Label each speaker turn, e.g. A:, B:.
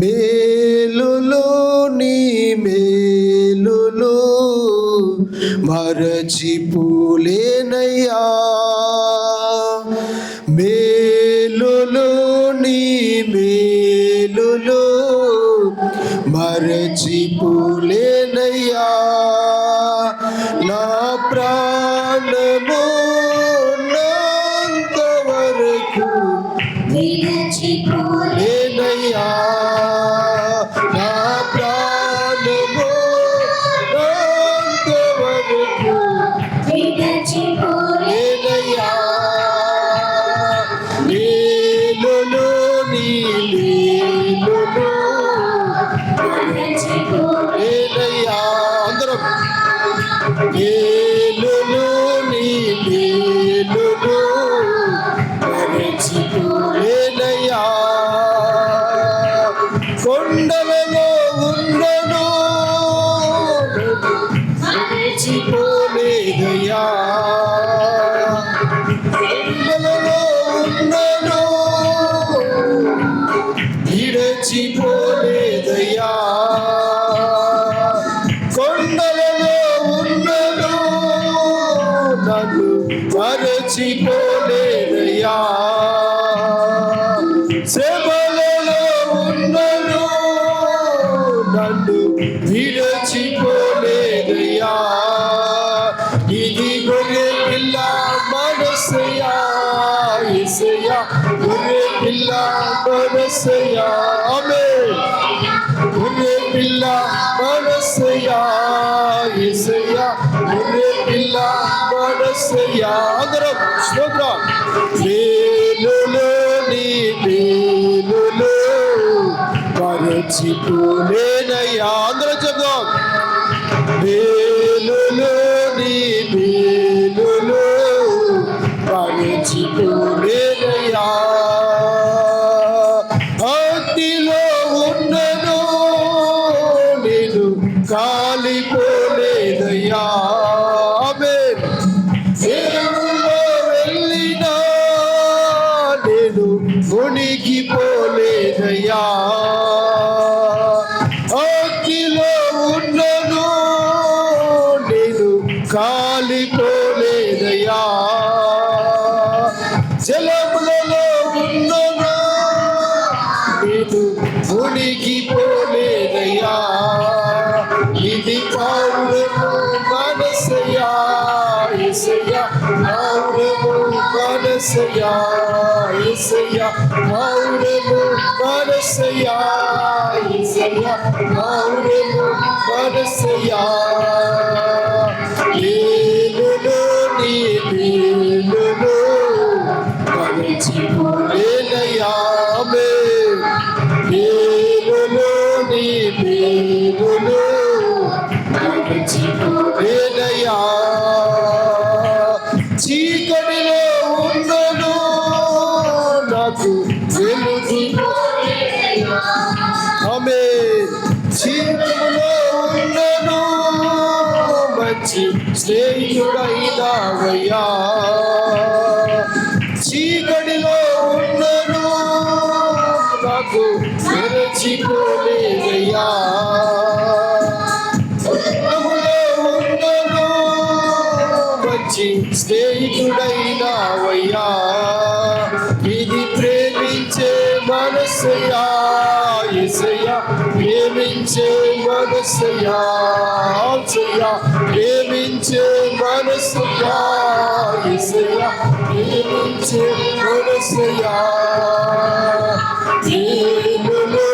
A: మేలులు నీ మేలులు మరచిపోలేనయ్యా. మేలులు నీ మేలులు మరచిపోలేనయ్యా. నా ప్రాణము నంత వరకు లేనయ్యా వరకు పోలేదయ్యా కొండలలో ఉండను విడచిపోలేదయ్యా. కొండలలో ఉండను నన్ను మరచిపోలేదయ్యా మనసయ్యా ఇసయ్యా గొర్రె పిల్ల మనసయ్యా ఆమె గొర్రె పిల్ల మనసయ్యా ఇసయ్యా గొర్రె పిల్ల మనసయ్యా. అందరం స్తోత్రం. మేలులో నీ మేలులో మరచిపోలేనయ్యా అందరం చెప్దాం. మేలులో అగ్నిలో ఉన్నను నేను కాలిపోలేదయ్యా. ఆమేన్. దేవులో వెళ్ళినా నేను మునిగిపోలేదయ్యా. అగ్నిలో ఉన్నను నేను కాలిపోలేదయ్యా. జలములలో ఉన్నను పౌరము మనసయ్యా ఇసయ్యా పౌరము మనసయ్యా ఇసయ్యా పౌరము మనసయ్యా ఇసయ్యా పౌరము మనసయ్యా ఏలులో నీ మేలులో మరచిపోలేనయ్యా ఆమేన్. మేలులో నీ మేలులో మరచిపోలేనయ్యా చీకటిలో ఉన్నను నాకు వెలుగు ఆమె చీకటిలో ఉన్నను మంచి స్నేహితుడైనావయ్యా. చీకటిలో ఉన్నను నాకు తెరచిపోలేదయ్యా మంచి స్నేహితుడైనావయ్యా ఇది ప్రేమించే మనసయ్యా ఎసయ్యా ప్రేమించే మనసయ్యా ఆల్సయ్యా ప్రేమించే మనసయ్యా ఎసయ్యా ప్రేమించే మనసయ్యా ఏలులో